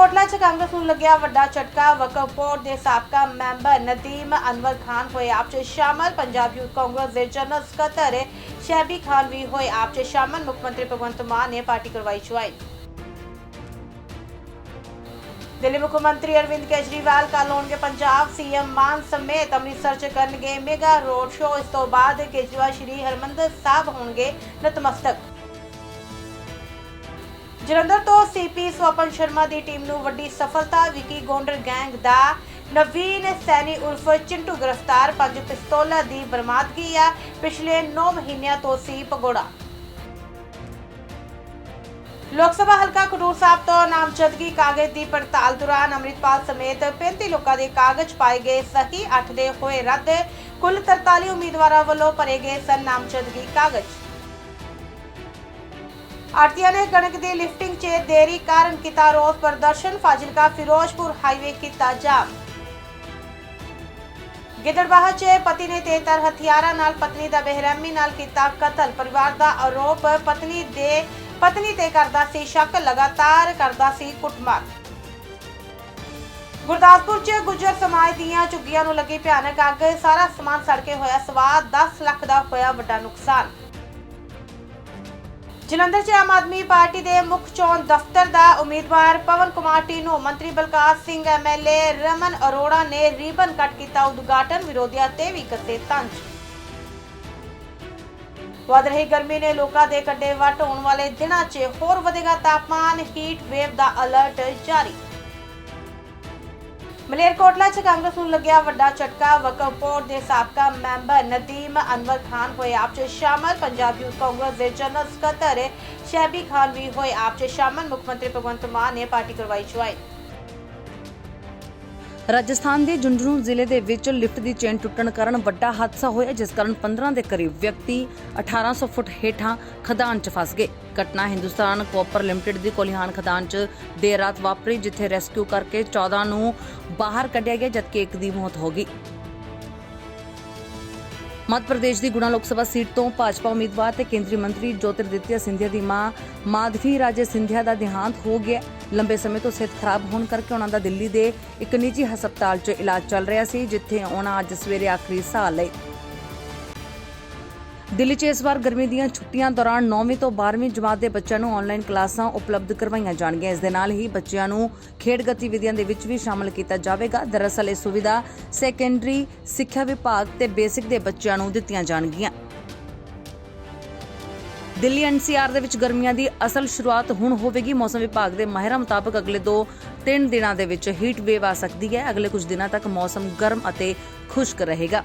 ਮਲੇਰਕੋਟਲਾ ਚ ਕਾਂਗਰਸ ਨੂੰ ਲੱਗਿਆ ਵੱਡਾ ਝਟਕਾ। ਵਕਫ ਬੋਰਡ ਦੇ ਸਾਬਕਾ ਮੈਂਬਰ ਨਦੀਮ ਅਨਵਰ ਖਾਨ ਹੋਏ ਆਪ ਚ ਸ਼ਾਮਲ। ਪੰਜਾਬ ਯੂਥ ਕਾਂਗਰਸ ਦੇ ਜਨਰਲ ਸਕੱਤਰ ਸ਼ੈਬੀ ਖਾਨ ਵੀ ਹੋਏ ਆਪ ਚ ਸ਼ਾਮਲ। ਮੁੱਖ ਮੰਤਰੀ ਭਗਵੰਤ ਮਾਨ ਨੇ ਪਾਰਟੀ ਕਰਵਾਈ ਜੁਆਇਨ। ਦਿੱਲੀ ਮੁੱਖ ਮੰਤਰੀ ਅਰਵਿੰਦ ਕੇਜਰੀਵਾਲ ਕੱਲ ਹੋਣਗੇ ਪੰਜਾਬ। ਸੀਐਮ ਮਾਨ ਸਮੇਤ ਅੰਮ੍ਰਿਤਸਰ ਚ ਕਰਨਗੇ ਮੇਗਾ ਰੋਡ ਸ਼ੋਅ। ਇਸ ਤੋਂ ਬਾਅਦ ਕੇਜਰੀਵਾਲ ਸ਼੍ਰੀ ਹਰਮੰਦਰ ਸਾਹਿਬ ਹੋਣਗੇ ਨਤਮਸਤਕ। ਜਲੰਧਰ ਤੋਂ ਸੀਪੀ ਸਵਪਨ ਸ਼ਰਮਾ ਦੀ ਟੀਮ ਨੂੰ ਵੱਡੀ ਸਫਲਤਾ, ਵਿਕੀ ਗੋਂਡਰ ਗੈਂਗ ਦਾ ਨਵੀਨ ਸੈਣੀ ਉਰਫ ਚਿੰਟੂ ਗ੍ਰਿਫਤਾਰ, ਪੰਜ ਪਿਸਤੌਲਾਂ ਦੀ ਬਰਮਾਦਗੀ ਆ। ਪਿਛਲੇ 9 ਮਹੀਨਿਆਂ ਤੋਂ ਸੀ ਭਗੋੜਾ। ਲੋਕ ਸਭਾ ਹਲਕਾ ਖਡੂਰ ਸਾਹਿਬ ਤੋਂ ਨਾਮਜ਼ਦਗੀ ਕਾਗਜ਼ ਦੀ ਪੜਤਾਲ ਦੌਰਾਨ ਅੰਮ੍ਰਿਤਪਾਲ ਸਮੇਤ 35 ਲੋਕਾਂ ਦੇ ਕਾਗਜ਼ ਪਾਏ ਗਏ ਸਹੀ 8 ਦੇ ਹੋਏ ਰੱਦ। ਕੁੱਲ 43 ਉਮੀਦਵਾਰਾਂ ਵੱਲੋਂ ਭਰੇ ਗਏ ਸਨ ਨਾਮਜ਼ਦਗੀ ਕਾਗਜ਼। ਆਰਤੀਆਂ ਨੇ ਕਣਕ ਦੀ ਲਿਫਟਿੰਗ 'ਚ ਦੇਰੀ ਕਾਰਨ ਕੀਤਾ ਰੋਸ ਪ੍ਰਦਰਸ਼ਨ। ਫਾਜ਼ਿਲਕਾ ਫਿਰੋਜ਼ਪੁਰ ਹਾਈਵੇ ਕੀਤਾ ਜਾਮ। ਗਿੱਦੜਬਾਹਾ 'ਚ ਪਤੀ ਨੇ ਤੇਜ਼ਧਾਰ ਹਥਿਆਰਾਂ ਨਾਲ ਪਤਨੀ ਦਾ ਬੇਰਹਿਮੀ ਨਾਲ ਕੀਤਾ ਕਤਲ। ਪਰਿਵਾਰ ਦਾ ਆਰੋਪ, ਪਤਨੀ ਦੇ, ਪਤਨੀ ਤੇ ਕਰਦਾ ਸੀ ਸ਼ੱਕ, ਲਗਾਤਾਰ ਕਰਦਾ ਸੀ ਕੁੱਟਮਾਰ। ਗੁਰਦਾਸਪੁਰ 'ਚ ਗੁੱਜਰ ਸਮਾਜ ਦੀਆਂ ਝੁੱਗੀਆਂ ਨੂੰ ਲੱਗੀ ਭਿਆਨਕ ਅੱਗ। ਸਾਰਾ ਸਮਾਨ ਸੜ ਕੇ ਹੋਇਆ ਸਵਾ 10 ਲੱਖ ਦਾ ਹੋਇਆ ਵੱਡਾ ਨੁਕਸਾਨ। ਜਲੰਧਰ 'ਚ ਆਮ ਆਦਮੀ ਪਾਰਟੀ ਦੇ ਮੁੱਖ ਚੋਣ ਦਫ਼ਤਰ ਦਾ ਉਮੀਦਵਾਰ ਪਵਨ ਕੁਮਾਰ ਟੀਨੂ ਮੰਤਰੀ ਬਲਕਾਰ ਸਿੰਘ ਐਮਐਲਏ ਰਮਨ ਅਰੋੜਾ ਨੇ ਰੀਬਨ ਕੱਟ ਕੀਤਾ ਉਦਘਾਟਨ, ਵਿਰੋਧੀਆਂ ਤੇ ਵੀ ਕੱਤੇ ਤੰਜ। ਵਧ ਰਹੀ ਗਰਮੀ ਨੇ ਲੋਕਾਂ ਦੇ ਕੱਡੇ ਵੱਟ ਹੋਣ ਵਾਲੇ ਦਿਨਾਂ 'ਚ ਹੋਰ ਵਧੇਗਾ ਤਾਪਮਾਨ ਹੀਟ ਵੇਵ ਦਾ ਅਲਰਟ ਜਾਰੀ। ਮਲੇਰਕੋਟਲਾ 'ਚ ਕਾਂਗਰਸ ਨੂੰ ਲੱਗਿਆ ਵੱਡਾ ਝਟਕਾ। ਵਕਫ ਬੋਰਡ ਦੇ ਸਾਬਕਾ ਮੈਂਬਰ ਨਦੀਮ ਅਨਵਰ ਖਾਨ ਹੋਏ ਆਪ 'ਚ ਸ਼ਾਮਲ। ਪੰਜਾਬ ਯੂਥ ਕਾਂਗਰਸ ਦੇ ਜਨਰਲ ਸਕੱਤਰ ਸ਼ੈਬੀ ਖਾਨ ਵੀ ਹੋਏ ਆਪ 'ਚ ਸ਼ਾਮਲ। ਮੁੱਖ ਮੰਤਰੀ ਭਗਵੰਤ ਮਾਨ ਨੇ ਪਾਰਟੀ ਕਰਵਾਈ ਜੁਆਇਨ ਰਾਜਸਥਾਨ ਦੇ ਝੁੰਝੁਨੂ ਜ਼ਿਲ੍ਹੇ ਦੇ ਵਿੱਚ ਲਿਫਟ ਦੀ ਚੇਨ ਟੁੱਟਣ ਕਾਰਨ ਵੱਡਾ ਹਾਦਸਾ ਹੋਇਆ, ਜਿਸ ਕਾਰਨ 15 ਦੇ ਕਰੀਬ ਵਿਅਕਤੀ 1800 ਫੁੱਟ ਹੇਠਾਂ ਖਦਾਨ 'ਚ ਫਸ ਗਏ। ਘਟਨਾ ਹਿੰਦੁਸਤਾਨ ਕੋਪਰ ਲਿਮਟਿਡ ਦੀ ਕੋਲੀਹਾਨ ਖਦਾਨ 'ਚ ਦੇਰ ਰਾਤ ਵਾਪਰੀ, ਜਿੱਥੇ ਰੈਸਕਿਊ ਕਰਕੇ 14 ਨੂੰ ਬਾਹਰ ਕੱਢਿਆ ਗਿਆ, ਜਦਕਿ ਇੱਕ ਦੀ ਮੌਤ ਹੋ ਗਈ। ਮੱਧ ਪ੍ਰਦੇਸ਼ ਦੀ ਗੁਣਾ ਲੋਕ ਸਭਾ ਸੀਟ ਤੋਂ ਭਾਜਪਾ ਉਮੀਦਵਾਰ ਤੇ ਕੇਂਦਰੀ ਮੰਤਰੀ ਜੋਤਿਰਦਿੱਤਿਆ ਸਿੰਧੀਆ ਦੀ ਮਾਂ ਮਾਧਵੀ ਰਾਜੇ ਸਿੰਧੀਆ ਦਾ ਦੇਹਾਂਤ ਹੋ ਗਿਆ ਲੰਬੇ ਸਮੇਂ ਤੋਂ ਸਿਹਤ ਖਰਾਬ ਹੋਣ ਕਰਕੇ ਉਹਨਾਂ ਦਾ ਦਿੱਲੀ ਦੇ ਇੱਕ ਨਿੱਜੀ ਹਸਪਤਾਲ 'ਚ ਇਲਾਜ ਚੱਲ ਰਿਹਾ ਸੀ, ਜਿੱਥੇ ਉਹਨਾਂ ਅੱਜ ਸਵੇਰੇ ਆਖਰੀ ਸਾਹ ਲਈ ਦਿੱਲੀ 'ਚ ਇਸ ਵਾਰ ਗਰਮੀ ਦੀਆਂ ਛੁੱਟੀਆਂ ਦੌਰਾਨ 9ਵੀਂ ਤੋਂ 12ਵੀਂ ਜਮਾਤ ਦੇ ਬੱਚਿਆਂ ਨੂੰ ਆਨਲਾਈਨ ਕਲਾਸਾਂ ਉਪਲਬਧ ਕਰਵਾਈਆਂ ਜਾਣਗੀਆਂ। ਇਸ ਦੇ ਨਾਲ ਹੀ ਬੱਚਿਆਂ ਨੂੰ ਖੇਡ ਗਤੀਵਿਧੀਆਂ ਦੇ ਵਿੱਚ ਵੀ ਸ਼ਾਮਲ ਕੀਤਾ ਜਾਵੇਗਾ। ਦਰਅਸਲ ਇਹ ਸੁਵਿਧਾ ਸੈਕੰਡਰੀ ਸਿੱਖਿਆ ਵਿਭਾਗ ਤੇ ਬੇਸਿਕ ਦੇ ਬੱਚਿਆਂ ਨੂੰ ਦਿੱਤੀਆਂ ਜਾਣਗੀਆਂ। ਦਿੱਲੀ ਐਨਸੀਆਰ ਦੇ ਵਿੱਚ ਗਰਮੀਆਂ ਦੀ ਅਸਲ ਸ਼ੁਰੂਆਤ ਹੁਣ ਹੋਵੇਗੀ। ਮੌਸਮ ਵਿਭਾਗ ਦੇ ਮਾਹਿਰਾਂ ਮੁਤਾਬਕ ਅਗਲੇ 2-3 ਦਿਨਾਂ ਦੇ ਵਿੱਚ ਹੀਟ ਵੇਵ ਆ ਸਕਦੀ ਹੈ। ਅਗਲੇ ਕੁਝ ਦਿਨਾਂ ਤੱਕ ਮੌਸਮ ਗਰਮ ਅਤੇ ਖੁਸ਼ਕ ਰਹੇਗਾ।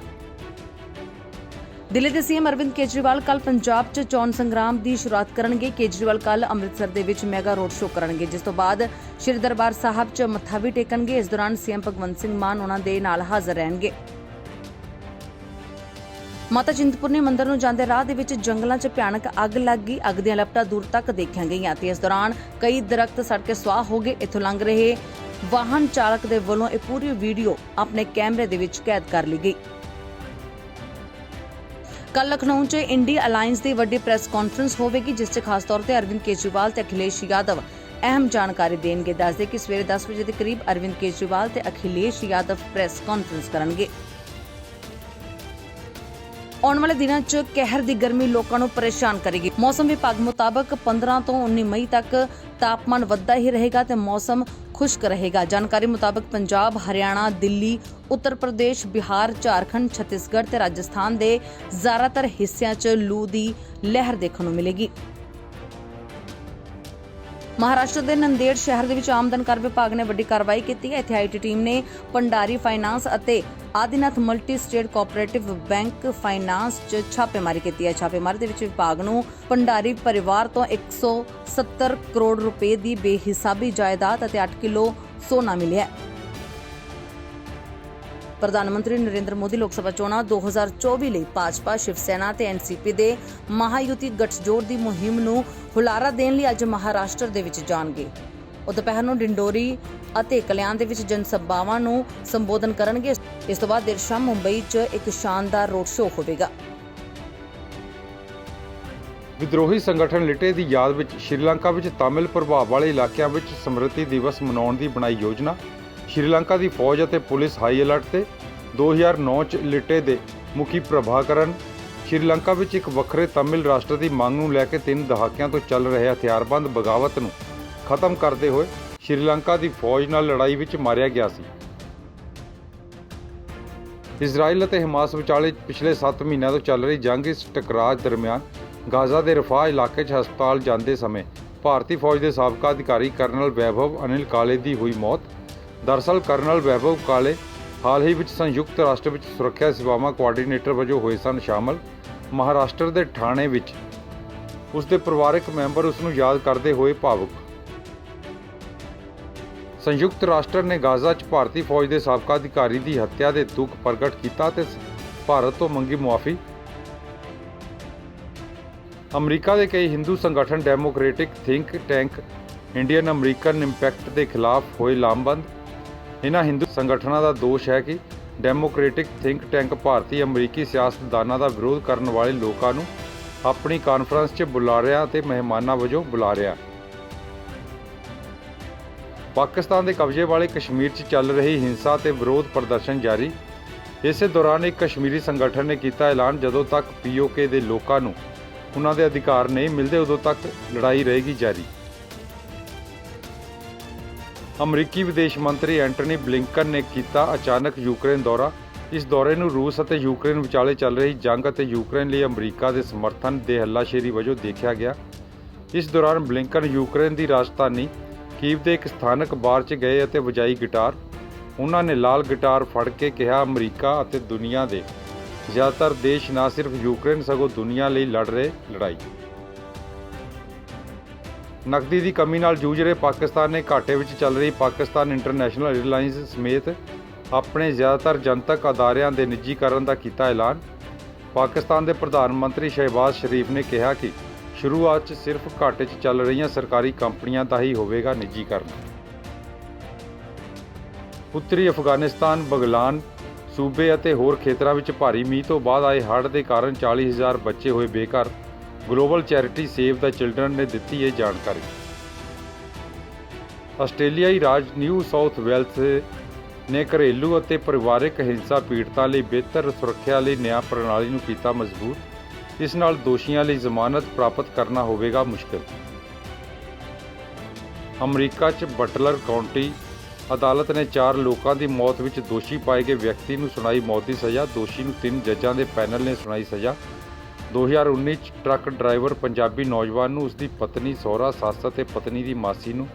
ਦਿੱਲੀ ਦੇ ਸੀਐਮ ਅਰਵਿੰਦ ਕੇਜਰੀਵਾਲ ਕੱਲ ਪੰਜਾਬ 'ਚ ਚੋਣ ਸੰਗਰਾਮ ਦੀ ਸ਼ੁਰੂਆਤ ਕਰਨਗੇ। ਕੇਜਰੀਵਾਲ ਕੱਲ ਅੰਮ੍ਰਿਤਸਰ ਦੇ ਵਿੱਚ ਮੈਗਾ ਰੋਡ ਸ਼ੋਅ ਕਰਨਗੇ, ਜਿਸ ਤੋਂ ਬਾਅਦ ਸ਼੍ਰੀ ਦਰਬਾਰ ਸਾਹਿਬ 'ਚ ਮੱਥਾ ਵੀ ਟੇਕਣਗੇ। ਇਸ ਦੌਰਾਨ ਸੀਐਮ ਭਗਵੰਤ ਸਿੰਘ ਮਾਨ ਉਹਨਾਂ ਦੇ ਨਾਲ ਹਾਜ਼ਰ ਰਹਿਣਗੇ। ਮਾਤਾ ਚਿੰਤਪੁਰਨੀ ਮੰਦਿਰ ਨੂੰ ਜਾਂਦੇ ਰਾਹ ਦੇ ਵਿੱਚ ਜੰਗਲਾਂ 'ਚ ਭਿਆਨਕ ਅੱਗ ਲੱਗ ਗਈ। ਅੱਗ ਦੀਆਂ ਲਪਟਾਂ ਦੂਰ ਤੱਕ ਦੇਖੀਆਂ ਗਈਆਂ ਤੇ ਇਸ ਦੌਰਾਨ ਕਈ ਦਰਖਤ ਸੜ ਕੇ ਸੁਆਹ ਹੋ ਗਏ। ਇੱਥੋਂ ਲੰਘ ਰਹੇ ਵਾਹਨ ਚਾਲਕ ਦੇ ਵੱਲੋਂ ਇਹ ਪੂਰੀ ਵੀਡੀਓ ਆਪਣੇ ਕੈਮਰੇ ਦੇ ਵਿੱਚ ਕੈਦ ਕਰ ਲਈ ਗਈ। ਕੱਲ ਲਖਨਊ 'ਚ ਇੰਡੀ ਅਲਾਈਅੰਸ ਦੀ ਵੱਡੀ ਪ੍ਰੈਸ ਕਾਨਫਰੰਸ ਹੋਵੇਗੀ, ਜਿਸ 'ਚ ਖਾਸ ਤੌਰ ਤੇ ਅਰਵਿੰਦ ਕੇਜਰੀਵਾਲ ਤੇ ਅਖਿਲੇਸ਼ ਯਾਦਵ ਅਹਿਮ ਜਾਣਕਾਰੀ ਦੇਣਗੇ। ਦੱਸਦੇ ਕਿ ਸਵੇਰੇ 10 ਵਜੇ ਦੇ ਕਰੀਬ ਅਰਵਿੰਦ ਕੇਜਰੀਵਾਲ ਤੇ ਅਖਿਲੇਸ਼ ਯਾਦਵ ਪ੍ਰੈਸ ਕਾਨਫਰੰਸ ਕਰਨਗੇ। ਆਉਣ ਵਾਲੇ ਦਿਨਾਂ 'ਚ ਕਹਿਰ ਦੀ ਗਰਮੀ ਲੋਕਾਂ ਨੂੰ ਪਰੇਸ਼ਾਨ ਕਰੇਗੀ। ਮੌਸਮ ਵਿਭਾਗ ਮੁਤਾਬਕ 15 ਤੋਂ 19 ਮਈ ਤੱਕ ਤਾਪਮਾਨ ਵੱਧਦਾ ਹੀ ਰਹੇਗਾ ਤੇ ਮੌਸਮ ਖੁਸ਼ਕ ਰਹੇਗਾ। ਜਾਣਕਾਰੀ ਮੁਤਾਬਕ ਪੰਜਾਬ, ਹਰਿਆਣਾ, ਦਿੱਲੀ, ਉੱਤਰ ਪ੍ਰਦੇਸ਼, ਬਿਹਾਰ, ਝਾਰਖੰਡ, ਛੱਤੀਸਗੜ੍ਹ ਤੇ ਰਾਜਸਥਾਨ ਦੇ ਜ਼ਿਆਦਾਤਰ ਹਿੱਸਿਆਂ 'ਚ ਲੂ ਦੀ ਲਹਿਰ ਦੇਖਣ ਨੂੰ ਮਿਲੇਗੀ। ਮਹਾਰਾਸ਼ਟਰ ਦੇ ਨੰਦੇੜ ਸ਼ਹਿਰ ਦੇ ਵਿੱਚ ਆਮਦਨ ਕਰ ਵਿਭਾਗ ਨੇ ਵੱਡੀ ਕਾਰਵਾਈ ਕੀਤੀ ਹੈ। ਇੱਥੇ ਆਈਟੀ ਟੀਮ ਨੇ ਪੰਡਾਰੀ ਫਾਈਨਾਂਸ ਅਤੇ Adinath multi state cooperative bank finance 'ਚ ਛਾਪੇਮਾਰੀ ਕੀਤੀ ਹੈ। ਛਾਪੇਮਾਰੀ ਦੇ ਵਿੱਚ ਵਿਭਾਗ ਨੂੰ ਪੰਡਾਰੀ ਪਰਿਵਾਰ ਤੋਂ 170 ਕਰੋੜ ਰੁਪਏ ਦੀ ਬੇਹਿਸਾਬੀ ਜਾਇਦਾਦ ਅਤੇ 8 ਕਿਲੋ ਸੋਨਾ ਮਿਲਿਆ ਹੈ। ਪ੍ਰਧਾਨ ਮੰਤਰੀ ਨਰਿੰਦਰ ਮੋਦੀ ਲੋਕ ਸਭਾ ਚੋਣਾਂ 2024 ਲਈ ਭਾਜਪਾ ਸ਼ਿਵ ਸੈਨਾ ਤੇ ਐਨਸੀਪੀ ਦੇ ਮਹਾਯੁਤੀ ਗੱਠਜੋੜ ਦੀ ਮੁਹਿੰਮ ਨੂੰ ਹੁਲਾਰਾ ਦੇਣ ਲਈ ਅੱਜ ਮਹਾਰਾਸ਼ਟਰ ਦੇ ਵਿੱਚ ਜਾਣਗੇ। ਉਹ ਦੁਪਹਿਰ ਨੂੰ ਡਿੰਡੋਰੀ ਅਤੇ ਕਲਿਆਣ ਦੇ ਵਿੱਚ ਜਨ ਸਭਾਵਾਂ ਨੂੰ ਸੰਬੋਧਨ ਕਰਨਗੇ। ਇਸ ਤੋਂ ਬਾਅਦ ਦੇਰ ਸ਼ਾਮ ਮੁੰਬਈ 'ਚ ਇੱਕ ਸ਼ਾਨਦਾਰ ਰੋਡ ਸ਼ੋਅ ਹੋਵੇਗਾ। ਵਿਦਰੋਹੀ ਸੰਗਠਨ ਲਿਟੇ ਦੀ ਯਾਦ ਵਿੱਚ ਸ਼੍ਰੀਲੰਕਾ ਵਿੱਚ ਤਾਮਿਲ ਪ੍ਰਭਾਵ ਵਾਲੇ ਇਲਾਕਿਆਂ ਵਿੱਚ ਸਮ੍ਰਿਤੀ ਦਿਵਸ ਮਨਾਉਣ ਦੀ ਬਣਾਈ ਯੋਜਨਾ ਸ਼੍ਰੀਲੰਕਾ ਦੀ ਫੌਜ ਅਤੇ ਪੁਲਿਸ ਹਾਈ ਅਲਰਟ ਤੇ 2009 ਚ ਲਿਟੇ ਦੇ ਮੁਖੀ ਪ੍ਰਭਾਕਰਨ। ਸ਼੍ਰੀਲੰਕਾ ਵਿੱਚ ਇੱਕ ਵੱਖਰੇ ਤਾਮਿਲ ਰਾਸ਼ਟਰ ਦੀ ਮੰਗ ਨੂੰ ਲੈ ਕੇ ਤਿੰਨ ਦਹਾਕਿਆਂ ਤੋਂ ਚੱਲ ਰਹੇ ਹਥਿਆਰਬੰਦ ਬਗਾਵਤ ਨੂੰ ਖਤਮ ਕਰਦੇ ਹੋਏ ਸ਼੍ਰੀਲੰਕਾ ਦੀ ਫੌਜ ਨਾਲ ਲੜਾਈ ਵਿੱਚ ਮਾਰਿਆ ਗਿਆ ਸੀ। ਇਜ਼ਰਾਈਲ ਅਤੇ ਹਮਾਸ ਵਿਚਾਲੇ ਪਿਛਲੇ 7 ਮਹੀਨਿਆਂ ਤੋਂ ਚੱਲ ਰਹੀ ਜੰਗ ਇਸ ਟਕਰਾਅ ਦਰਮਿਆਨ ਗਾਜ਼ਾ ਦੇ ਰਫਾਹ ਇਲਾਕੇ 'ਚ ਹਸਪਤਾਲ ਜਾਂਦੇ ਸਮੇਂ ਭਾਰਤੀ ਫੌਜ ਦੇ ਸਾਬਕਾ ਅਧਿਕਾਰੀ ਕਰਨਲ ਵੈਭਵ ਅਨਿਲ ਕਾਲੇ ਦੀ ਹੋਈ ਮੌਤ ਦਰਅਸਲ ਕਰਨਲ ਵੈਭਵ ਕਾਲੇ ਹਾਲ ਹੀ ਵਿੱਚ ਸੰਯੁਕਤ ਰਾਸ਼ਟਰ ਵਿੱਚ ਸੁਰੱਖਿਆ ਸੇਵਾਵਾਂ ਕੋਆਰਡੀਨੇਟਰ ਵਜੋਂ ਹੋਏ ਸਨ ਸ਼ਾਮਲ। ਮਹਾਰਾਸ਼ਟਰ ਦੇ ਥਾਣੇ ਵਿੱਚ ਉਸ ਦੇ ਪਰਿਵਾਰਕ ਮੈਂਬਰ ਉਸ ਨੂੰ ਯਾਦ ਕਰਦੇ ਹੋਏ ਭਾਵੁਕ। ਸੰਯੁਕਤ ਰਾਸ਼ਟਰ ਨੇ ਗਾਜ਼ਾ 'ਚ ਭਾਰਤੀ ਫੌਜ ਦੇ ਸਾਬਕਾ ਅਧਿਕਾਰੀ ਦੀ ਹੱਤਿਆ ਦੇ ਦੁੱਖ ਪ੍ਰਗਟ ਕੀਤਾ ਤੇ ਭਾਰਤ ਤੋਂ ਮੰਗੀ ਮੁਆਫੀ। ਅਮਰੀਕਾ ਦੇ ਕਈ ਹਿੰਦੂ ਸੰਗਠਨ democratic think tank, Indian American impact ਦੇ ਖਿਲਾਫ ਹੋਏ ਲਾਮਬੰਦ ਇਹਨਾਂ ਹਿੰਦੂ ਸੰਗਠਨਾਂ ਦਾ ਦੋਸ਼ ਹੈ ਕਿ ਡੈਮੋਕ੍ਰੈਟਿਕ ਥਿੰਕ ਟੈਂਕ ਭਾਰਤੀ ਅਮਰੀਕੀ ਸਿਆਸਤਦਾਨਾਂ ਦਾ ਵਿਰੋਧ ਕਰਨ ਵਾਲੇ ਲੋਕਾਂ ਨੂੰ ਆਪਣੀ ਕਾਨਫਰੰਸ 'ਚ ਬੁਲਾ ਰਿਹਾ ਤੇ ਮਹਿਮਾਨਾਂ ਵਜੋਂ ਬੁਲਾ ਰਿਹਾ। ਪਾਕਿਸਤਾਨ ਦੇ ਕਬਜ਼ੇ ਵਾਲੇ ਕਸ਼ਮੀਰ 'ਚ ਚੱਲ ਰਹੀ ਹਿੰਸਾ ਤੇ ਵਿਰੋਧ ਪ੍ਰਦਰਸ਼ਨ ਜਾਰੀ। ਇਸੇ ਦੌਰਾਨ ਇੱਕ ਕਸ਼ਮੀਰੀ ਸੰਗਠਨ ਨੇ ਕੀਤਾ ਐਲਾਨ ਜਦੋਂ ਤੱਕ ਪੀਓਕੇ ਦੇ ਲੋਕਾਂ ਨੂੰ ਉਹਨਾਂ ਦੇ ਅਧਿਕਾਰ ਨਹੀਂ ਮਿਲਦੇ ਉਦੋਂ ਤੱਕ ਲੜਾਈ ਰਹੇਗੀ ਜਾਰੀ। ਅਮਰੀਕੀ ਵਿਦੇਸ਼ ਮੰਤਰੀ ਐਂਟਨੀ ਬਲਿੰਕਨ ਨੇ ਕੀਤਾ ਅਚਾਨਕ ਯੂਕਰੇਨ ਦੌਰਾ। ਇਸ ਦੌਰੇ ਨੂੰ ਰੂਸ ਅਤੇ ਯੂਕਰੇਨ ਵਿਚਾਲੇ ਚੱਲ ਰਹੀ ਜੰਗ ਅਤੇ ਯੂਕਰੇਨ ਲਈ ਅਮਰੀਕਾ ਦੇ ਸਮਰਥਨ ਦੇ ਹੱਲਾਸ਼ੇਰੀ ਵਜੋਂ ਦੇਖਿਆ ਗਿਆ। ਇਸ ਦੌਰਾਨ ਬਲਿੰਕਨ ਯੂਕਰੇਨ ਦੀ ਰਾਜਧਾਨੀ ਕੀਵ ਦੇ ਇੱਕ ਸਥਾਨਕ ਬਾਰ 'ਚ ਗਏ ਅਤੇ ਵਜਾਈ ਗਿਟਾਰ, ਉਹਨਾਂ ਨੇ ਲਾਲ ਗਿਟਾਰ ਫੜ ਕੇ ਕਿਹਾ, ਅਮਰੀਕਾ ਅਤੇ ਦੁਨੀਆ ਦੇ ਜ਼ਿਆਦਾਤਰ ਦੇਸ਼ ਨਾ ਸਿਰਫ ਯੂਕਰੇਨ ਸਗੋਂ ਦੁਨੀਆ ਲਈ ਲੜ ਰਹੇ, ਲੜਾਈ। ਨਕਦੀ ਦੀ ਕਮੀ ਨਾਲ ਜੂਝ ਰਹੇ ਪਾਕਿਸਤਾਨ ਨੇ ਘਾਟੇ ਵਿੱਚ ਚੱਲ ਰਹੀ ਪਾਕਿਸਤਾਨ ਇੰਟਰਨੈਸ਼ਨਲ 에ਅਰਲਾਈਨਜ਼ ਸਮੇਤ ਆਪਣੇ ਜ਼ਿਆਦਾਤਰ ਜਨਤਕ ਅਦਾਰਿਆਂ ਦੇ ਨਿੱਜੀਕਰਨ ਦਾ ਕੀਤਾ ਐਲਾਨ। ਪਾਕਿਸਤਾਨ ਦੇ ਪ੍ਰਧਾਨ ਮੰਤਰੀ ਸ਼ਹਿਬਾਜ਼ ਸ਼ਰੀਫ ਨੇ ਕਿਹਾ ਕਿ ਸ਼ੁਰੂਆਤ 'ਚ ਸਿਰਫ ਘਾਟੇ 'ਚ ਚੱਲ ਰਹੀਆਂ ਸਰਕਾਰੀ ਕੰਪਨੀਆਂ ਦਾ ਹੀ ਹੋਵੇਗਾ ਨਿੱਜੀਕਰਨ। ਉੱਤਰੀ ਅਫਗਾਨਿਸਤਾਨ, ਬਗਲਾਨ, ਸੂਬੇ ਅਤੇ ਹੋਰ ਖੇਤਰਾਂ ਵਿੱਚ ਭਾਰੀ ਮੀਂਹ ਤੋਂ ਬਾਅਦ ਆਏ ਹੜ੍ਹ ਦੇ ਕਾਰਨ 40000 ਬੱਚੇ ਹੋਏ ਬੇਘਰ। Global charity save the children ਨੇ ਦਿੱਤੀ ਇਹ ਜਾਣਕਾਰੀ। ਆਸਟ੍ਰੇਲੀਆਈ ਰਾਜ ਨਿਊ ਸਾਊਥ ਵੇਲਸ ਨੇ ਘਰੇਲੂ ਅਤੇ ਪਰਿਵਾਰਕ ਹਿੰਸਾ ਪੀੜਤਾਂ ਲਈ ਬਿਹਤਰ ਸੁਰੱਖਿਆ ਲਈ ਨਿਆਂ ਪ੍ਰਣਾਲੀ ਨੂੰ ਕੀਤਾ ਮਜ਼ਬੂਤ, ਇਸ ਨਾਲ ਦੋਸ਼ੀਆਂ ਲਈ ਜ਼ਮਾਨਤ ਪ੍ਰਾਪਤ ਕਰਨਾ ਹੋਵੇਗਾ ਮੁਸ਼ਕਲ। ਅਮਰੀਕਾ 'ਚ ਬਟਲਰ ਕਾਉਂਟੀ ਅਦਾਲਤ ਨੇ 4 ਲੋਕਾਂ ਦੀ ਮੌਤ ਵਿੱਚ ਦੋਸ਼ੀ ਪਾਏ ਗਏ ਵਿਅਕਤੀ ਨੂੰ ਸੁਣਾਈ ਮੌਤ ਦੀ ਸਜ਼ਾ, ਦੋਸ਼ੀ ਨੂੰ ਤਿੰਨ ਜੱਜਾਂ ਦੇ ਪੈਨਲ ਨੇ ਸੁਣਾਈ ਸਜ਼ਾ 2019 ਚ ਟਰੱਕ ਡਰਾਈਵਰ ਪੰਜਾਬੀ ਨੌਜਵਾਨ ਨੂੰ ਉਸ ਪਤਨੀ, ਸਹੁਰਾ, ਸੱਸ ਅਤੇ ਪਤਨੀ ਦੀ ਮਾਸੀ ਨੂੰ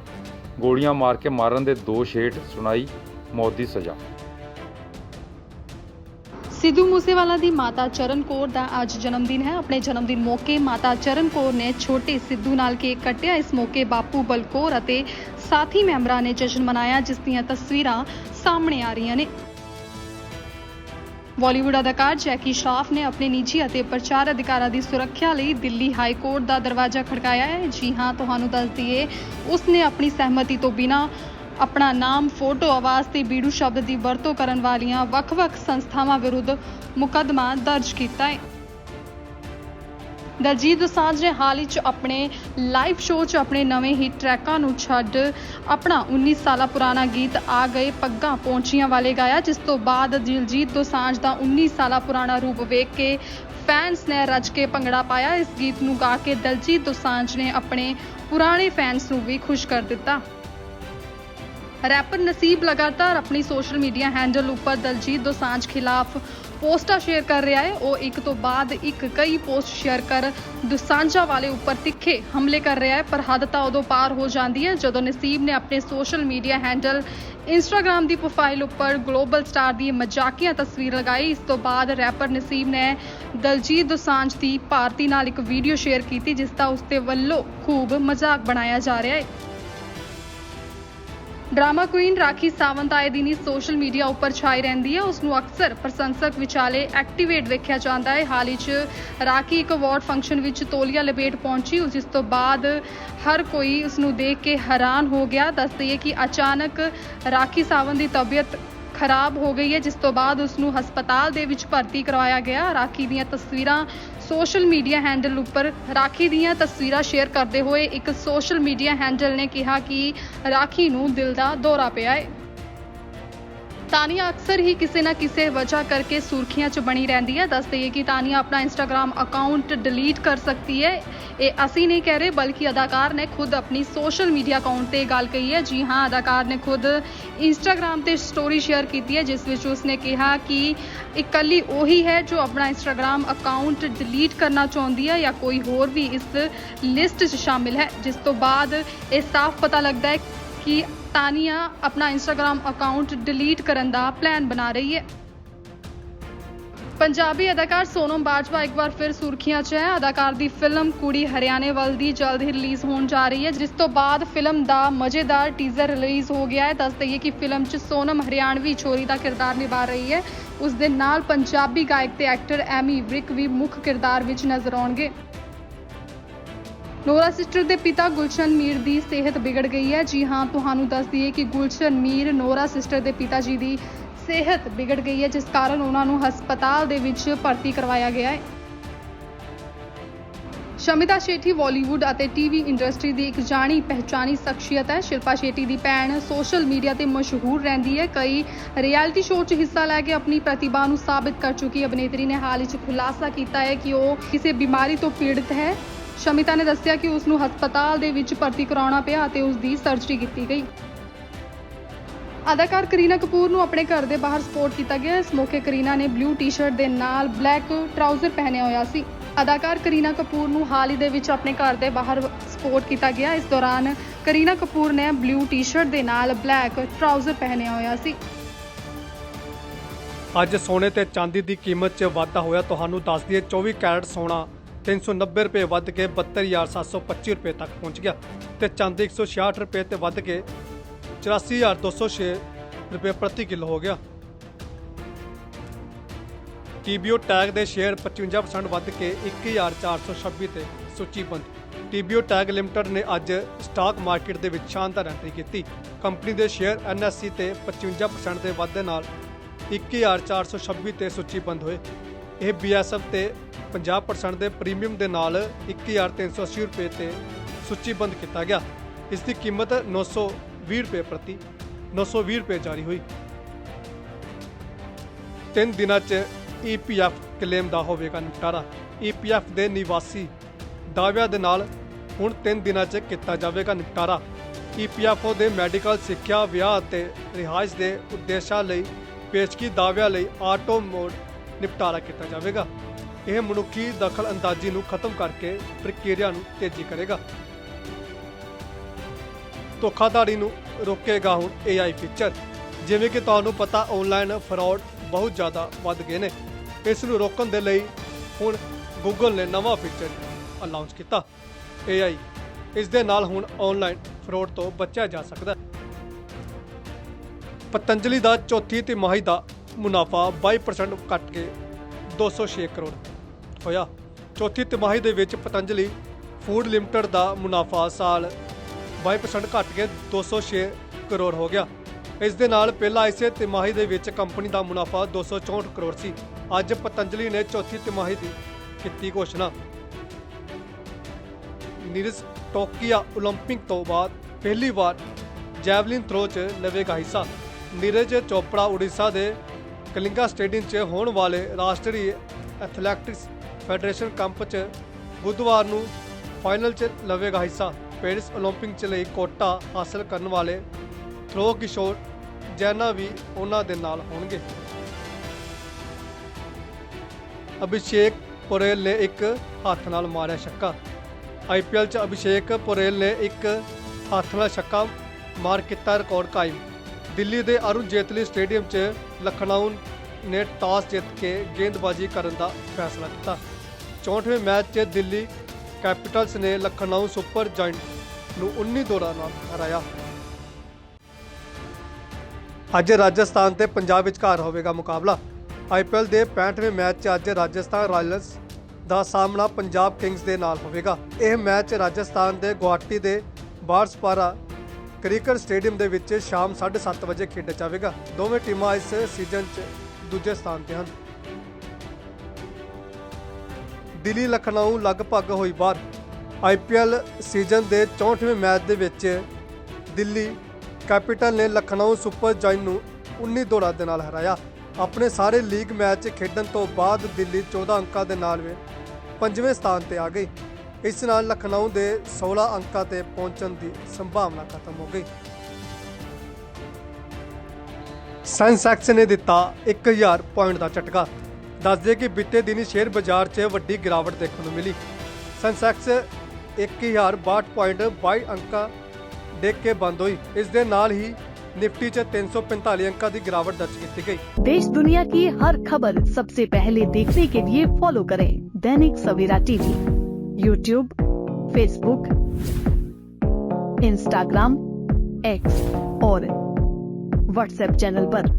ਗੋਲੀਆਂ ਮਾਰ ਕੇ ਮਾਰਨ ਦੇ ਦੋਸ਼ ਹੇਠ ਸੁਣਾਈ ਮੌਤ ਦੀ ਸਜ਼ਾ। ਸਿੱਧੂ ਮੂਸੇਵਾਲਾ ਦੀ ਮਾਤਾ ਚਰਨ ਕੌਰ ਦਾ ਅੱਜ ਜਨਮ ਦਿਨ ਹੈ। ਆਪਣੇ ਜਨਮ ਦਿਨ ਮੌਕੇ ਮਾਤਾ ਚਰਨ ਕੌਰ ਨੇ ਛੋਟੇ ਸਿੱਧੂ ਨਾਲ ਕੇਕ ਕੱਟਿਆ। ਇਸ ਮੌਕੇ ਬਾਪੂ ਬਲਕੌਰ ਅਤੇ ਸਾਥੀ ਮੈਂਬਰਾਂ ਨੇ ਜਸ਼ਨ ਮਨਾਇਆ, ਜਿਸ ਦੀਆਂ ਤਸਵੀਰਾਂ ਸਾਹਮਣੇ ਆ ਰਹੀਆਂ ਨੇ। ਬਾਲੀਵੁੱਡ ਅਦਾਕਾਰ ਜੈਕੀ ਸ਼ਰਾਫ ਨੇ ਆਪਣੇ ਨਿੱਜੀ ਅਤੇ ਪ੍ਰਚਾਰ ਅਧਿਕਾਰਾਂ ਦੀ ਸੁਰੱਖਿਆ ਲਈ ਦਿੱਲੀ ਹਾਈ ਕੋਰਟ ਦਾ ਦਰਵਾਜ਼ਾ ਖੜਕਾਇਆ ਹੈ। ਜੀ ਹਾਂ, ਤੁਹਾਨੂੰ ਦੱਸ ਦਈਏ, ਉਸਨੇ ਆਪਣੀ ਸਹਿਮਤੀ ਤੋਂ ਬਿਨਾਂ ਆਪਣਾ ਨਾਮ, ਫੋਟੋ, ਆਵਾਜ਼ ਤੇ ਬੀੜੂ ਸ਼ਬਦ ਦੀ ਵਰਤੋਂ ਕਰਨ ਵਾਲੀਆਂ ਵੱਖ-ਵੱਖ ਸੰਸਥਾਵਾਂ ਵਿਰੁੱਧ ਮੁਕੱਦਮਾ ਦਰਜ ਕੀਤਾ ਹੈ। ਦਲਜੀਤ ਦੋਸਾਂਝ ਨੇ ਹਾਲ ਹੀ ਚ ਆਪਣੇ ਲਾਈਵ ਸ਼ੋਅ 'ਚ ਆਪਣੇ ਨਵੇਂ ਹੀ ਟਰੈਕਾਂ ਨੂੰ ਛੱਡ ਆਪਣਾ 19 ਸਾਲਾ ਪੁਰਾਣਾ ਗੀਤ ਆ ਗਏ ਪੱਗਾਂ ਪਹੁੰਚੀਆਂ ਵਾਲੇ ਗਾਇਆ, ਜਿਸ ਤੋਂ ਬਾਅਦ ਦਿਲਜੀਤ ਦੋਸਾਂਝ ਦਾ 19 ਸਾਲਾ ਪੁਰਾਣਾ ਰੂਪ ਵੇਖ ਕੇ ਫੈਨਸ ਨੇ ਰੱਜ ਕੇ ਭੰਗੜਾ ਪਾਇਆ। ਇਸ ਗੀਤ ਨੂੰ ਗਾ ਕੇ ਦਲਜੀਤ ਦੋਸਾਂਝ ਨੇ ਆਪਣੇ ਪੁਰਾਣੇ ਫੈਨਸ ਨੂੰ ਵੀ ਖੁਸ਼ ਕਰ ਦਿੱਤਾ। ਰੈਪਰ ਨਸੀਬ ਲਗਾਤਾਰ ਆਪਣੀ ਸੋਸ਼ਲ ਮੀਡੀਆ ਹੈਂਡਲ ਉੱਪਰ ਦਲਜੀਤ ਦੋਸਾਂਝ ਖਿਲਾਫ ਪੋਸਟਾਂ ਸ਼ੇਅਰ ਕਰ ਰਿਹਾ ਹੈ। ਉਹ ਇੱਕ ਤੋਂ ਬਾਅਦ ਇੱਕ ਕਈ ਪੋਸਟ ਸ਼ੇਅਰ ਕਰ ਦੋਸਾਂਝਾ ਵਾਲੇ ਉੱਪਰ ਤਿੱਖੇ ਹਮਲੇ ਕਰ ਰਿਹਾ ਹੈ, ਪਰ ਹੱਦ ਤਾਂ ਉਦੋਂ ਪਾਰ ਹੋ ਜਾਂਦੀ ਹੈ, ਜਦੋਂ ਨਸੀਬ ਨੇ ਆਪਣੇ ਸੋਸ਼ਲ ਮੀਡੀਆ ਹੈਂਡਲ ਇੰਸਟਾਗ੍ਰam ਦੀ ਪ੍ਰੋਫਾਈਲ ਉੱਪਰ ਗਲੋਬਲ ਸਟਾਰ ਦੀ ਮਜ਼ਾਕੀਆ ਤਸਵੀਰ ਲਗਾਈ। ਇਸ ਤੋਂ ਬਾਅਦ ਰੈਪਰ ਨਸੀਬ ਨੇ ਦਲਜੀਤ ਦੋਸਾਂਝ ਦੀ ਭਾਰਤੀ ਨਾਲ ਇੱਕ ਵੀਡੀਓ ਸ਼ੇਅਰ ਕੀਤੀ, ਜਿਸ ਦਾ ਉਸਦੇ ਵੱਲੋਂ ਖੂਬ ਮਜ਼ਾਕ ਬਣਾਇਆ ਜਾ ਰਿਹਾ ਹੈ। ਡਰਾਮਾ ਕੁਈਨ ਰਾਖੀ ਸਾਵੰਤ ਆਏ ਦਿਨੀ ਸੋਸ਼ਲ ਮੀਡੀਆ ਉੱਪਰ ਛਾਈ ਰਹਿੰਦੀ ਹੈ। ਉਸ ਨੂੰ ਅਕਸਰ ਪ੍ਰਸ਼ੰਸਕ ਵਿਚਾਲੇ ਐਕਟੀਵੇਟ ਵੇਖਿਆ ਜਾਂਦਾ ਹੈ। ਹਾਲ ਹੀ 'ਚ ਰਾਖੀ ਇੱਕ ਅਵਾਰਡ ਫੰਕਸ਼ਨ ਵਿੱਚ ਤੋਲੀਆ ਲਪੇਟ ਪਹੁੰਚੀ। ਉਸ ਜਿਸ ਤੋਂ ਬਾਅਦ ਹਰ ਕੋਈ ਉਸ ਨੂੰ ਦੇਖ ਕੇ ਹੈਰਾਨ ਹੋ ਗਿਆ। ਦੱਸ ਦਈਏ ਕਿ ਅਚਾਨਕ ਰਾਖੀ ਸਾਵੰਤ ਦੀ ਤਬੀਅਤ ਖਰਾਬ ਹੋ ਗਈ ਹੈ, ਜਿਸ ਤੋਂ ਬਾਅਦ ਉਸ ਨੂੰ ਹਸਪਤਾਲ ਦੇ ਵਿੱਚ ਭਰਤੀ ਕਰਵਾਇਆ ਗਿਆ। ਰਾਖੀ ਦੀਆਂ ਤਸਵੀਰਾਂ ਸੋਸ਼ਲ ਮੀਡੀਆ ਹੈਂਡਲ ਉੱਪਰ ਰਾਖੀ ਦੀਆਂ ਤਸਵੀਰਾਂ ਸ਼ੇਅਰ ਕਰਦੇ ਹੋਏ ਇੱਕ ਸੋਸ਼ਲ ਮੀਡੀਆ ਹੈਂਡਲ ਨੇ ਕਿਹਾ ਕਿ ਰਾਖੀ ਨੂੰ ਦਿਲ ਦਾ ਦੌਰਾ ਪਿਆ ਹੈ। ਤਾਨੀਆ ਅਕਸਰ ਹੀ ਕਿਸੇ ਨਾ ਕਿਸੇ ਵਜ੍ਹਾ ਕਰਕੇ ਸੁਰਖੀਆਂ 'ਚ ਬਣੀ ਰਹਿੰਦੀ ਹੈ। ਦੱਸ ਦਈਏ ਕਿ ਤਾਨੀਆ ਆਪਣਾ ਇੰਸਟਾਗ੍ਰam ਅਕਾਊਂਟ ਡਿਲੀਟ ਕਰ ਸਕਦੀ ਹੈ। ਇਹ ਅਸੀਂ ਨਹੀਂ ਕਹਿ ਰਹੇ, ਬਲਕਿ ਅਦਾਕਾਰ ਨੇ ਖੁਦ ਆਪਣੀ ਸੋਸ਼ਲ ਮੀਡੀਆ ਅਕਾਊਂਟ ਤੇ ਗੱਲ ਕਹੀ ਹੈ। ਜੀ ਹਾਂ, ਅਦਾਕਾਰ ਨੇ ਖੁਦ ਇੰਸਟਾਗ੍ਰam ਤੇ ਸਟੋਰੀ ਸ਼ੇਅਰ ਕੀਤੀ ਹੈ, ਜਿਸ ਵਿੱਚ ਉਸਨੇ ਕਿਹਾ ਕਿ ਇਕੱਲੀ ਉਹੀ ਹੈ ਜੋ ਆਪਣਾ ਇੰਸਟਾਗ੍ਰam ਅਕਾਊਂਟ ਡਿਲੀਟ ਕਰਨਾ ਚਾਹੁੰਦੀ ਹੈ ਜਾਂ ਕੋਈ ਹੋਰ ਵੀ ਇਸ ਲਿਸਟ 'ਚ ਸ਼ਾਮਿਲ ਹੈ, ਜਿਸ ਤੋਂ ਬਾਅਦ ਇਹ ਸਾਫ਼ ਪਤਾ ਲੱਗਦਾ ਹੈ ਕਿ ਤਾਨੀਆ ਆਪਣਾ ਇੰਸਟਾਗ੍ਰam ਅਕਾਊਂਟ ਡਿਲੀਟ ਕਰਨ ਦਾ ਪਲਾਨ ਬਣਾ ਰਹੀ ਹੈ। ਪੰਜਾਬੀ ਅਦਾਕਾਰ ਸੋਨਮ ਬਾਜਵਾ ਇੱਕ ਵਾਰ ਫਿਰ ਸੁਰਖੀਆਂ 'ਚ ਹੈ। ਅਦਾਕਾਰ ਦੀ ਫਿਲਮ ਕੁੜੀ ਹਰਿਆਣੇ ਵੱਲ ਦੀ ਜਲਦ ਹੀ ਰਿਲੀਜ਼ ਹੋਣ ਜਾ ਰਹੀ ਹੈ, ਜਿਸ ਤੋਂ ਬਾਅਦ ਫਿਲਮ ਦਾ ਮਜ਼ੇਦਾਰ ਟੀਜ਼ਰ ਰਿਲੀਜ਼ ਹੋ ਗਿਆ ਹੈ। ਦੱਸ ਦਈਏ ਕਿ ਫਿਲਮ 'ਚ ਸੋਨਮ ਹਰਿਆਣਵੀ ਛੋਰੀ ਦਾ ਕਿਰਦਾਰ ਨਿਭਾ ਰਹੀ ਹੈ। ਉਸ ਦੇ ਨਾਲ ਪੰਜਾਬੀ ਗਾਇਕ ਤੇ ਐਕਟਰ ਐਮੀ ਵਿਰਕ ਵੀ ਮੁੱਖ ਕਿਰਦਾਰ ਵਿੱਚ ਨਜ਼ਰ ਆਉਣਗੇ। ਨੋਰਾ ਸਿਸਟਰ ਦੇ ਪਿਤਾ ਗੁਲਸ਼ਨ ਮੀਰ ਦੀ ਸਿਹਤ ਵਿਗੜ ਗਈ ਹੈ। ਜੀ ਹਾਂ, ਤੁਹਾਨੂੰ ਦੱਸ ਦਈਏ ਕਿ ਗੁਲਸ਼ਨ ਮੀਰ ਨੋਰਾ ਸਿਸਟਰ ਦੇ ਪਿਤਾ ਜੀ ਦੀ ਸਿਹਤ ਵਿਗੜ ਗਈ ਹੈ, ਜਿਸ ਕਾਰਨ ਉਹਨਾਂ ਨੂੰ ਹਸਪਤਾਲ ਦੇ ਵਿੱਚ ਭਰਤੀ ਕਰਵਾਇਆ ਗਿਆ ਹੈ। ਸ਼ਮਿਤਾ ਸ਼ੇਠੀ ਬਾਲੀਵੁੱਡ ਅਤੇ ਟੀਵੀ ਇੰਡਸਟਰੀ ਦੀ ਇੱਕ ਜਾਣੀ ਪਹਿਚਾਣੀ ਸ਼ਖਸੀਅਤ ਹੈ। ਸ਼ਿਲਪਾ ਸ਼ੇਠੀ ਦੀ ਭੈਣ ਸੋਸ਼ਲ ਮੀਡੀਆ ਤੇ ਮਸ਼ਹੂਰ ਰਹਿੰਦੀ ਹੈ। ਕਈ ਰਿਐਲਿਟੀ ਸ਼ੋਅ 'ਚ ਹਿੱਸਾ ਲੈ ਕੇ ਆਪਣੀ ਪ੍ਰਤਿਭਾ ਨੂੰ ਸਾਬਿਤ ਕਰ ਚੁੱਕੀ ਅਭਿਨੇਤਰੀ ਨੇ ਹਾਲ ਹੀ 'ਚ ਖੁਲਾਸਾ ਕੀਤਾ ਹੈ ਕਿ ਉਹ ਕਿਸੇ ਬਿਮਾਰੀ ਤੋਂ ਪੀੜਤ ਹੈ। ਸ਼ਮਿਤਾ ਨੇ ਦੱਸਿਆ ਕਿ ਉਸ ਨੂੰ ਹਸਪਤਾਲ ਦੇ ਵਿੱਚ ਭਰਤੀ ਕਰਾਉਣਾ ਪਿਆ ਅਤੇ ਉਸ ਦੀ ਸਰਜਰੀ ਕੀਤੀ ਗਈ। ਅਦਾਕਾਰ ਕਰੀਨਾ ਕਪੂਰ ਨੂੰ ਆਪਣੇ ਘਰ ਦੇ ਬਾਹਰ ਸਪੋਰਟ ਕੀਤਾ ਗਿਆ। ਇਸ ਮੌਕੇ ਕਰੀਨਾ ਨੇ ਬਲੂ ਟੀ-ਸ਼ਰਟ ਦੇ ਨਾਲ ਬਲੈਕ ਟਰਾਊਜ਼ਰ ਪਹਿਨਿਆ ਹੋਇਆ ਸੀ। ਅਦਾਕਾਰ ਕਰੀਨਾ ਕਪੂਰ ਨੂੰ ਹਾਲ ਹੀ ਦੇ ਵਿੱਚ ਆਪਣੇ ਘਰ ਦੇ ਬਾਹਰ ਸਪੋਰਟ ਕੀਤਾ ਗਿਆ। ਇਸ ਦੌਰਾਨ ਕਰੀਨਾ ਕਪੂਰ ਨੇ ਬਲੂ ਟੀ-ਸ਼ਰਟ ਦੇ ਨਾਲ ਬਲੈਕ ਟਰਾਊਜ਼ਰ ਪਹਿਨਿਆ ਹੋਇਆ ਸੀ। ਅੱਜ ਸੋਨੇ ਤੇ ਚਾਂਦੀ ਦੀ ਕੀਮਤ 'ਚ ਵਾਧਾ ਹੋਇਆ। ਤੁਹਾਨੂੰ ਦੱਸ ਦਈਏ 24 ਕੈਰਟ ਸੋਨਾ 390 ਰੁਪਏ ਵੱਧ ਕੇ 72725 ਰੁਪਏ ਤੱਕ ਪਹੁੰਚ ਗਿਆ ਤੇ ਚਾਂਦੀ 166 ਰੁਪਏ ਤੇ ਵੱਧ ਕੇ 84206 ਰੁਪਏ ਪ੍ਰਤੀ ਕਿਲੋ ਹੋ ਗਿਆ। ਟੀਬੀਓ ਟੈਗ ਦੇ ਸ਼ੇਅਰ 55% ਵੱਧ ਕੇ 1426 ਤੇ ਸੂਚੀਬੱਧ। ਟੀਬੀਓ ਟੈਗ ਲਿਮਟਿਡ ਨੇ ਅੱਜ ਸਟਾਕ ਮਾਰਕੀਟ ਦੇ ਵਿੱਚ ਸ਼ਾਨਦਾਰ ਐਂਟਰੀ ਕੀਤੀ। ਕੰਪਨੀ ਦੇ ਸ਼ੇਅਰ ਐਨਐਸਸੀ ਤੇ 55% ਦੇ ਵਾਧੇ ਨਾਲ 1426 ਤੇ ਸੂਚੀਬੱਧ ਹੋਏ। ਇਹ ਬੀਐਸਐਫ ਤੇ 50% ਦੇ ਪ੍ਰੀਮੀਅਮ ਦੇ ਨਾਲ 1380 ਰੁਪਏ ਤੇ ਸੂਚੀਬੱਧ ਕੀਤਾ ਗਿਆ। ਇਸ ਦੀ ਕੀਮਤ 920 ਰੁਪਏ ਪ੍ਰਤੀ 920 ਰੁਪਏ ਜਾਰੀ ਹੋਈ। ਤਿੰਨ ਦਿਨਾਂ 'ਚ ਈਪੀਐਫ ਕਲੇਮ ਦਾ ਹੋਵੇਗਾ ਨਿਪਟਾਰਾ। ਈਪੀਐਫ ਦੇ ਨਿਵਾਸੀ ਦਾਅਵਿਆਂ ਦੇ ਨਾਲ ਹੁਣ ਤਿੰਨ ਦਿਨਾਂ 'ਚ ਕੀਤਾ ਜਾਵੇਗਾ ਨਿਪਟਾਰਾ। ਈਪੀਐਫਓ ਦੇ ਮੈਡੀਕਲ, ਸਿੱਖਿਆ, ਵਿਆਹ ਅਤੇ ਰਿਹਾਇਸ਼ ਦੇ ਉਦੇਸ਼ਾਂ ਲਈ ਪੇਸ਼ਗੀ ਦਾਅਵਿਆਂ ਲਈ ਆਟੋ ਮੋਡ ਨਿਪਟਾਰਾ ਕੀਤਾ ਜਾਵੇਗਾ। ਇਹ ਮਨੁੱਖੀ ਦਖਲ ਅੰਦਾਜ਼ੀ ਨੂੰ ਖਤਮ ਕਰਕੇ ਪ੍ਰਕਿਰਿਆ ਨੂੰ ਤੇਜ਼ੀ ਕਰੇਗਾ। ਧੋਖਾਧੜੀ ਨੂੰ ਰੋਕੇਗਾ ਹੁਣ AI ਫੀਚਰ ਜਿਵੇਂ ਕਿ ਤੁਹਾਨੂੰ ਪਤਾ ਆਨਲਾਈਨ ਫਰਾਡ ਬਹੁਤ ਜ਼ਿਆਦਾ ਵੱਧ ਗਏ ਨੇ। ਇਸ ਨੂੰ ਰੋਕਣ ਦੇ ਲਈ ਹੁਣ Google ਨੇ ਨਵਾਂ ਫੀਚਰ ਅਨਾਉਂਸ ਕੀਤਾ। AI ਇਸ ਦੇ ਨਾਲ ਹੁਣ ਆਨਲਾਈਨ ਫਰਾਡ ਤੋਂ ਬਚਿਆ ਜਾ ਸਕਦਾ ਹੈ। ਪਤੰਜਲੀ ਦਾ ਚੌਥੀ ਤਿਮਾਹੀ ਦਾ ਮੁਨਾਫਾ 22% ਘਟ ਕੇ 206 ਕਰੋੜ ਹੋਇਆ। ਚੌਥੀ ਤਿਮਾਹੀ ਦੇ ਵਿੱਚ ਪਤੰਜਲੀ ਫੂਡ ਲਿਮਟਿਡ ਦਾ ਮੁਨਾਫਾ ਸਾਲ 22% ਘਟ ਕੇ 206 ਕਰੋੜ ਹੋ ਗਿਆ ਇਸ ਦੇ ਨਾਲ ਪਹਿਲਾ ਇਸੇ ਤਿਮਾਹੀ ਦੇ ਵਿੱਚ ਕੰਪਨੀ ਦਾ ਮੁਨਾਫਾ 264 ਕਰੋੜ ਸੀ ਅੱਜ ਪਤੰਜਲੀ ਨੇ ਚੌਥੀ ਤਿਮਾਹੀ ਦੀ ਕੀਤੀ ਘੋਸ਼ਣਾ ਨੀਰਜ ਟੋਕੀਆ 올림픽 ਤੋਂ ਬਾਅਦ ਪਹਿਲੀ ਵਾਰ ਜੈਵਲਿਨ ਥਰੋ 'ਚ ਲਵੇਗਾ ਹਿੱਸਾ ਨੀਰਜ ਚੋਪੜਾ ਉੜੀਸਾ ਦੇ ਕਲਿੰਗਾ ਸਟੇਡੀਅਮ 'ਚ ਹੋਣ ਵਾਲੇ ਰਾਸ਼ਟਰੀ ਐਥਲੈਟਿਕਸ ਫੈਡਰੇਸ਼ਨ ਕੰਪ 'ਚ ਬੁੱਧਵਾਰ ਨੂੰ ਫਾਈਨਲ 'ਚ ਲਵੇਗਾ ਹਿੱਸਾ ਪੈਰਿਸ 올림픽 'ਚ ਲਈ ਕੋਟਾ ਹਾਸਲ ਕਰਨ ਵਾਲੇ ਥਰੋ ਕਿਸ਼ੋਰ ਜੈਨਾ ਵੀ ਉਹਨਾਂ ਦੇ ਨਾਲ ਹੋਣਗੇ ਅਭਿਸ਼ੇਕ ਪੋਰੇਲ ਨੇ ਇੱਕ ਹੱਥ ਨਾਲ ਮਾਰਿਆ ਛੱਕਾ ਆਈਪੀਐਲ 'ਚ ਅਭਿਸ਼ੇਕ ਪੋਰੇਲ ਨੇ ਇੱਕ ਹੱਥ ਨਾਲ ਛੱਕਾ ਮਾਰ ਕੀਤਾ ਰਿਕਾਰਡ ਕਾਇਮ ਦਿੱਲੀ ਦੇ ਅਰੁਣ ਜੇਤਲੀ ਸਟੇਡੀਅਮ 'ਚ ਲਖਨਊ ਨੇ ਟਾਸ ਜਿੱਤ ਕੇ ਗੇਂਦਬਾਜ਼ੀ ਕਰਨ ਦਾ ਫੈਸਲਾ ਕੀਤਾ 64ਵੇਂ ਮੈਚ 'ਚ ਦਿੱਲੀ ਕੈਪੀਟਲਸ ਨੇ ਲਖਨਊ ਸੁਪਰ ਜਾਇੰਟ ਨੂੰ 19 ਦੌੜਾਂ ਨਾਲ ਹਰਾਇਆ। ਅੱਜ ਰਾਜਸਥਾਨ ਤੇ ਪੰਜਾਬ ਵਿਚਕਾਰ ਹੋਵੇਗਾ ਮੁਕਾਬਲਾ। ਆਈਪੀਐਲ ਦੇ 65ਵੇਂ ਮੈਚ 'ਚ ਅੱਜ ਰਾਜਸਥਾਨ ਰਾਇਲਸ ਦਾ ਸਾਹਮਣਾ ਪੰਜਾਬ ਕਿੰਗਸ ਦੇ ਨਾਲ ਹੋਵੇਗਾ। ਇਹ ਮੈਚ ਰਾਜਸਥਾਨ ਦੇ ਗੁਹਾਟੀ ਦੇ ਬਾਰਸਪਾਰਾ ਕ੍ਰਿਕਟ ਸਟੇਡੀਅਮ ਦੇ ਵਿੱਚ ਸ਼ਾਮ 7:30 ਵਜੇ ਖੇਡਿਆ ਜਾਵੇਗਾ। ਦੋਵੇਂ ਟੀਮਾਂ ਇਸ ਸੀਜ਼ਨ 'ਚ ਦੂਜੇ ਸਥਾਨ ਤੇ ਹਨ। ਦਿੱਲੀ ਲਖਨਊ ਲਗਭਗ ਹੋਈ ਬਾਰ ਆਈਪੀਐਲ ਸੀਜ਼ਨ ਦੇ 64ਵੇਂ ਮੈਚ ਦੇ ਵਿੱਚ ਦਿੱਲੀ ਕੈਪੀਟਲ ਨੇ ਲਖਨਊ ਸੁਪਰ ਜਾਇੰਟ ਨੂੰ 19 ਦੌੜਾਂ ਦੇ ਨਾਲ ਹਰਾਇਆ। ਆਪਣੇ ਸਾਰੇ ਲੀਗ ਮੈਚ ਖੇਡਣ ਤੋਂ ਬਾਅਦ ਦਿੱਲੀ 14 ਅੰਕਾਂ ਦੇ ਨਾਲ ਪੰਜਵੇਂ ਸਥਾਨ ਤੇ ਆ ਗਈ। ਇਸ ਨਾਲ ਲਖਨਊ ਦੇ 16 ਅੰਕਾਂ ਤੇ ਪਹੁੰਚਣ ਦੀ ਸੰਭਾਵਨਾ ਖਤਮ ਹੋ ਗਈ। ਸੈਂਸੈਕਸ ਨੇ ਦਿੱਤਾ 1000 ਪੁਆਇੰਟ ਦਾ ਝਟਕਾ। ਦੱਸਦੇ ਕਿ ਬੀਤੇ ਦਿਨੀ ਸ਼ੇਅਰ ਬਾਜ਼ਾਰ 'ਚ ਵੱਡੀ ਗਿਰਾਵਟ ਦੇਖਣ ਨੂੰ ਮਿਲੀ ਸੈਂਸੈਕਸ 1062 ਪੁਆਇੰਟ 22 ਅੰਕਾਂ ਡੇਕ ਕੇ ਬੰਦ ਹੋਈ ਇਸ ਦੇ ਨਾਲ ਹੀ ਨਿਫਟੀ 'ਚ 345 ਅੰਕਾਂ ਦੀ ਗਿਰਾਵਟ ਦਰਜ ਕੀਤੀ ਗਈ देश दुनिया की हर खबर सबसे पहले देखने के लिए फॉलो करें Dainik Savera TV YouTube Facebook Instagram X और व्हाट्सएप चैनल पर।